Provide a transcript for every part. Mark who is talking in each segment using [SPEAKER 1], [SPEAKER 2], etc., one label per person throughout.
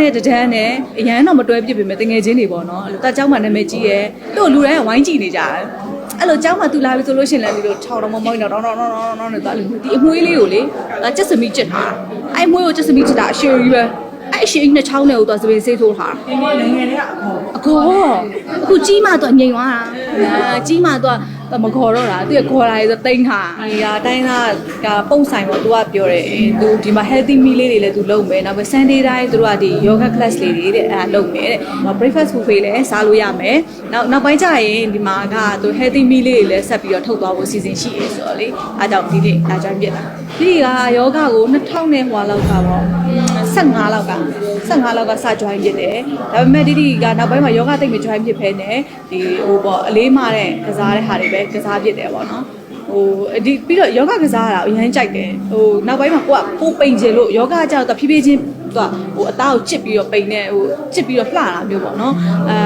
[SPEAKER 1] နဲ့တဒန်းနဲ့အရန်တော့မတွဲပြစ်ပေမဲ့တငယ်ချင်းတွေပေါ့နော်အဲ့လိုတာကြောက်မှနာမည်ကြီးရဲသူ့လူတိုင်းကဝိုင်းကြည့်နေကြတယ်အဲ့လိုကြောက်မှသူလာပြီဆိုလို့ရှင်လည်းဒီလိုထောင်တော့မမောင်းတော့တော့တော့တော့တော့နဲ့သူအဲ့လိုဒီအမွှေးလေးကိုလေကျက်စမီကျက်ထားအဲ့မွှေးကိုကျက်စမီကျက်တာအရှည်ကြီးပဲအဲ့အရှည်ကြီးနှစ်ချောင်းနဲ့ကိုသူစပင်ဆေးထိုးထား
[SPEAKER 2] ငယ်ငယ်လေးကအခေါ်
[SPEAKER 1] အခေါ်အခုကြီးမှသူငိန်သွားတာကြီးမှသူ မခေါ်တော့တာသူကခေါ်လာရဆိုတိန်းထားဒီဟာတိုင်းသားကပုံဆိုင်ပေါ့သူကပြောတယ်အဲသူဒီမှာ healthy meal လေးတွေလည်းသူလုပ်မယ်နောက်ပြီး Sunday တိုင်းသူတို့ကဒီ yoga class လေးတွေတဲ့အဲလုပ်မယ်တဲ့ဟော breakfast buffet လည်းစားလို့ရမယ်နောက်နောက်ပိုင်းကျရင်ဒီမှာကသူ healthy meal လေးတွေလည်းဆက်ပြီးတော့ထုတ်သွားဖို့စီစဉ်ရှိရဆိုတော့လေအားကြောင့်ဒီနေ့လာကြိုင်းပြစ်တာဒီကယောဂကို2000နဲ့ဟွာလောက်ကပေါ့15လောက်က15လောက်ကစ join ဖြစ်တယ်ဒါပေမဲ့ဒီဒီကနောက်ပိုင်းမှာယောဂတိတ်မ join ဖြစ်ဖဲနဲ့ဒီဟိုပေါ့အလေးမတဲ့ကစားတဲ့ဟာတွေပဲကစားဖြစ်တယ်ပေါ့နော်ဟိုဒီပြီးတော့ယောဂကစားတာအရန်ကြိုက်တယ်ဟိုနောက်ပိုင်းမှာကိုကပိုပိန်ချင်လို့ယောဂကြောက်တော့ဖြည်းဖြည်းချင်း သူကဟိုအသားကိုချစ်ပြီးတော့ပိန်နေဟိုချစ်ပြီးတော့လှတာမျိုးပေါ့နော်အဲ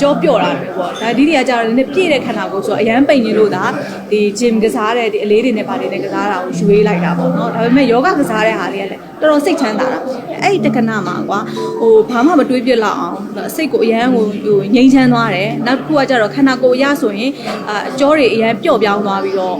[SPEAKER 1] ကြောပြော့တာမျိုးပေါ့ဒါဒီဒီကကြတော့လည်းပြည့်တဲ့ခန္ဓာကိုယ်ဆိုတော့အရန်ပိန်နေလို့ဒါဒီ gym ကစားတဲ့ဒီအလေးတွေနဲ့ပါတယ်နဲ့ကစားတာကိုယူရေးလိုက်တာပေါ့နော်ဒါပေမဲ့ယောဂကစားတဲ့ဟာတွေကလည်းတော်တော်စိတ်ချမ်းသာတာအဲ့ဒီတက္ကနာမှာကွာဟိုဘာမှမတွေးပြစ်လောက်အောင်စိတ်ကိုအရန်ဟိုဟိုငြိမ်းချမ်းသွားတယ်နောက်တစ်ခုကကြတော့ခန္ဓာကိုယ်အရဆိုရင်အာအကြောတွေအရန်ပျော့ပြောင်းသွားပြီးတော့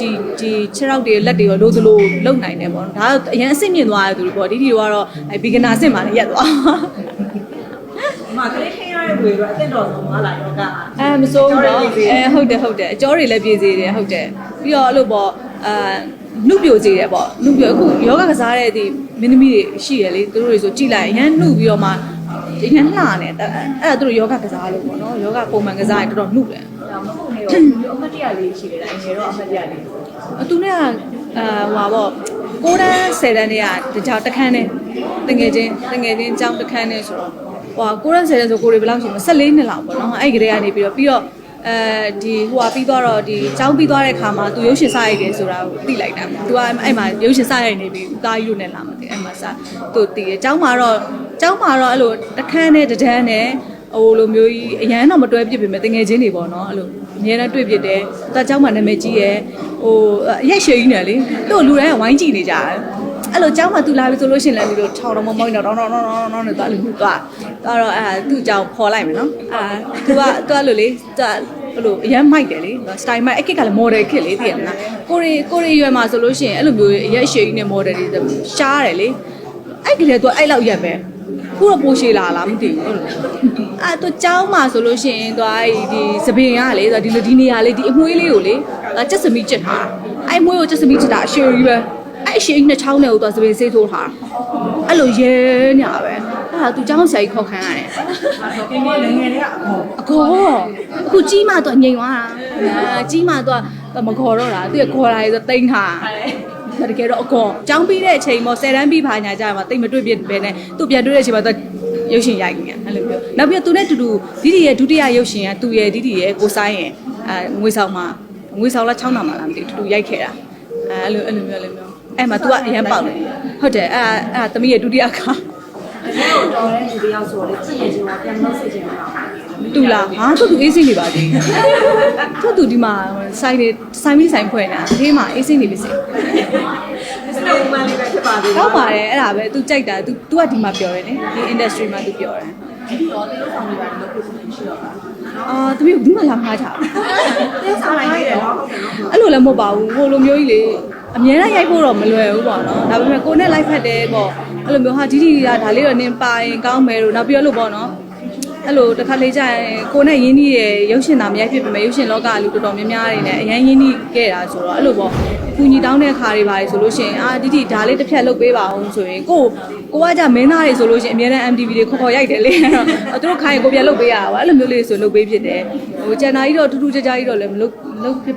[SPEAKER 1] ဒီဒီခြေထောက်တွေလက်တွေရောလို့သလိုလုံနိုင်တယ်ပေါ့နော်ဒါကအရင်အစ်စ်မြင့်သွားတဲ့သူတွေပေါ့ဒီဒီကတော့အဲ beginner အဆင့်မှာလည်းရက်သွား
[SPEAKER 2] ဒီမှာကလေးထိန်းရတဲ့ဝေကအသင့်တော်ဆုံးမလားယောဂ
[SPEAKER 1] အဲမစိုးဘူးတော့အဲဟုတ်တယ်ဟုတ်တယ်အကျောတွေလည်းပြေးစေတယ်ဟုတ်တယ်ပြီးတော့အဲ့လိုပေါ့အာနှုတ်ပြိုစေတယ်ပေါ့နှုတ်ပြိုအခုယောဂကစားတဲ့ဒီမင်းသမီးတွေရှိရလေသူတို့တွေဆိုကြည်လိုက်ရမ်းနှုတ်ပြီးတော့မှဒီကလှနေအဲ့အဲ့ဒါသူတို့ယောဂကစားလို့ပေါ့နော်ယောဂပုံမှန်ကစားရင်တော်တော်နှုတ်တယ်
[SPEAKER 2] ဒါမဟု တ်နေရောဒီအမတ်တရလေးရှိတယ်အငယ်တော့အမတ်တရလေး
[SPEAKER 1] အတူနဲ့ကအာဟွာပေါ့ကိုတန်း10တန်းတွေကတကြောင်တစ်ခန်းနဲ့တငယ်ချင်းတငယ်ချင်းအကြောင်းတစ်ခန်းနဲ့ဆိုတော့ဟွာကိုတန်း10တန်းဆိုကိုတွေဘယ်လောက်ရှိမလဲ14နှစ်လောက်ပေါ့နော်အဲ့ဒီကလေးကနေပြီးတော့ပြီးတော့အဲဒီဟိုဟာပြီးသွားတော့ဒီចောင်းပြီးသွားတဲ့ခါမှာသူရုပ်ရှင်စရိုက်တယ်ဆိုတာကိုသိလိုက်တာ။ तू ကအဲ့မှာရုပ်ရှင်စရိုက်နေပြီ။တာကြီးတို့နဲ့လာမသိအဲ့မှာစသူတည်တယ်။ចောင်းမှာတော့ចောင်းမှာတော့အဲ့လိုတခန်းနဲ့တဒန်းနဲ့ဟိုလိုမျိုးကြီးအရန်တော့မတွဲပြစ်ပေမဲ့တငယ်ချင်းတွေပေါ့နော်အဲ့လို အများနဲ့တွေ့ပြစ်တယ်။တာចောင်းမှာနာမည်ကြီးရဲ့ဟိုရက်ရှည်ကြီးနဲ့လေသူ့လူတိုင်းကဝိုင်းကြည့်နေကြတယ်။အဲ့လိုចောင်းမှာသူလာပြီဆိုလို့ရှိရင်လည်းဒီလိုထောင်တော်မမောင်းတော့တော့တော့တော့တော့နဲ့သွားလို့သွားသွားတော့အဲသူ့ကြောင်ခေါ်လိုက်မယ်နော်အာသူကသူကလို့လေသူကအဲ့လိုအရန်မိုက်တယ်လေစတိုင်မိုက်အကစ်ကလည်း model ခစ်လေသိရမလားကိုရီကိုရီရွယ်မှာဆိုလို့ရှိရင်အဲ့လိုမျိုးအရက်ရှည်ကြီးနဲ့ model တွေရှားတယ်လေအဲ့ကလေးကသူအဲ့လောက်ရက်ပဲ ခုတော့ပိုရှည်လာလားမသိဘူးအဲ့လိုအဲ့သူကြောင်းမှာဆိုလို့ရှိရင်သူအဲ့ဒီစပင်ကလေဒီလိုဒီနေရာလေးဒီအမွှေးလေးကိုလေကျက်စမီကျစ်ထားအဲ့အမွှေးကိုကျက်စမီကျစ်တာအရှိန်ကြီးပဲအဲ့အရှိန်ကြီးနှစ်ချောင်းနဲ့ကိုသူစပင်ဆေးထိုးထားအဲ့လိုရဲညာပဲအဲ့ဒါသူကြောင်းဆရာကြီးခေါက်ခံရတယ်
[SPEAKER 2] ဒီနေ့နိုင်ငံတွေကအခေါ်
[SPEAKER 1] အကောအခုကြီးမှတော့ငြိမ်သွားတာအာကြီးမှတော့မခေါ်တော့တာသူကခေါ်လာရဆိုတိန်းထားဒါ တကယ်တော့အကောចောင်းပြီးတဲ့အချိန်ပေါ့ဆယ်တန်းပြီးဖာညာကြမှာတိတ်မတွေ့ပြစ်ပဲနဲ့သူပြန်တွေ့တဲ့အချိန်မှာသူရုပ်ရှင်ရိုက်နေအဲ့လိုမျိုးနောက်ပြီးသူနဲ့တူတူဒီဒီရဲ့ဒုတိယရုပ်ရှင်ကသူရဲ့ဒီဒီရဲ့ကိုဆိုင်ရဲ့အဲငွေဆောင်မှာငွေဆောင်လားချောင်းတာမှာလားမသိဘူးတူတူရိုက်ခဲ့တာအဲအဲ့လိုအဲ့လိုမျိုးအဲ့လိုမျိုးအဲ့မှာ तू ကအရန်ပေါက်တယ်ဟုတ်တယ်အဲ့အဲ့သမီးရဲ့ဒုတိယခါ
[SPEAKER 2] အဲတော့တော်တဲ့လူတယောက်ဆိုတော့ကြည့်ရင်ချင်းမှာပြန်လို့စိတ်ချင်းမှာ
[SPEAKER 1] တူလားဟာသူ့သူအေးစိနေပါသေးသူ့သူဒီမှာဆိုင်နေဆိုင်မီဆိုင်ဖွဲ့နေတာဒီမှာအေးစိနေပြီစိ
[SPEAKER 2] စနေဦးမလေးပဲဖြစ်ပါသေးတယ်
[SPEAKER 1] ကောက်ပါတယ်အဲ့ဒါပဲ तू ကြိုက်တာ तू तू ကဒီမှာပြောတယ်လေဒီ industry မှာ तू ပြောတယ်
[SPEAKER 2] ဒီတော့တေးဆောင်တွေပါလို့ဖြစ်နေရှိတော့တာ
[SPEAKER 1] အာတမီးကဘူးမလာမှားချာ
[SPEAKER 2] တေးဆောင်လိုက်တယ်နော်ဟုတ်တယ်နော်
[SPEAKER 1] အဲ့လိုလည်းမဟုတ်ပါဘူးဟိုလိုမျိုးကြီးလေအများနဲ့ရိုက်ဖို့တော့မလွယ်ဘူးပေါ့နော်ဒါပေမဲ့ကိုနဲ့ live ဖတ်တယ်ပေါ့အဲ့လိုမျိုးဟာဒီဒီကဒါလေးတော့နင်ပါရင်ကောင်းမယ်လို့နောက်ပြီးတော့လို့ပေါ့နော် အဲ့လိုတစ်ခါလေးကြာရင်ကိုနဲ့ရင်းနှီးရဲ့ရုပ်ရှင်သားမရိုက်ဖြစ်ပေမဲ့ရုပ်ရှင်လောကလူတော်တော်များများတွေနဲ့အရင်ရင်းနှီးခဲ့တာဆိုတော့အဲ့လိုပေါ့ကူညီတောင်းတဲ့ခါတွေပါလေဆိုလို့ရှိရင်အာဒီဒီဒါလေးတစ်ဖြတ်လုပ်ပေးပါအောင်ဆိုရင်ကိုကိုကကြမင်းသားတွေဆိုလို့ရှိရင်အများနဲ့ MTV တွေခေါ်ခေါ်ရိုက်တယ်လေအဲ့တော့သူတို့ခိုင်းကိုပြန်လုပ်ပေးရတာပါအဲ့လိုမျိုးလေးဆိုလုပ်ပေးဖြစ်တယ်ဟိုကျန်တာကြီးတော့ထူးထူးခြားခြားကြီးတော့လည်းမလုပ်လုပ်ဖြစ်